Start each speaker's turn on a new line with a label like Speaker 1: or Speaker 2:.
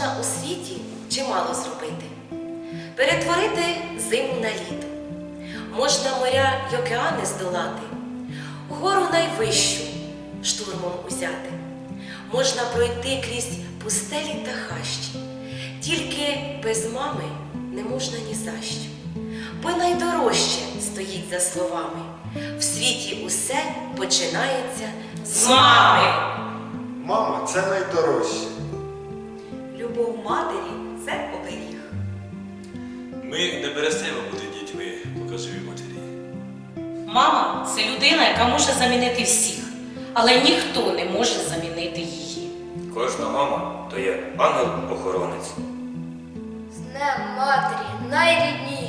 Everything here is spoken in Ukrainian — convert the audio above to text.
Speaker 1: можна у світі чимало зробити. Перетворити зиму на літо. Можна моря й океани здолати, гору найвищу штурмом узяти. Можна пройти крізь пустелі та хащі. Тільки без мами не можна ні за що. Бо найдорожче стоїть за словами. В світі усе починається з мами.
Speaker 2: Мама це найдорожче.
Speaker 3: Матері це оберіг.
Speaker 4: Ми не перестаємо бути дітьми показує матері.
Speaker 5: Мама це людина, яка може замінити всіх, але ніхто не може замінити її.
Speaker 6: Кожна мама то є ангел-охоронець.
Speaker 7: З Днем матері, найріднішої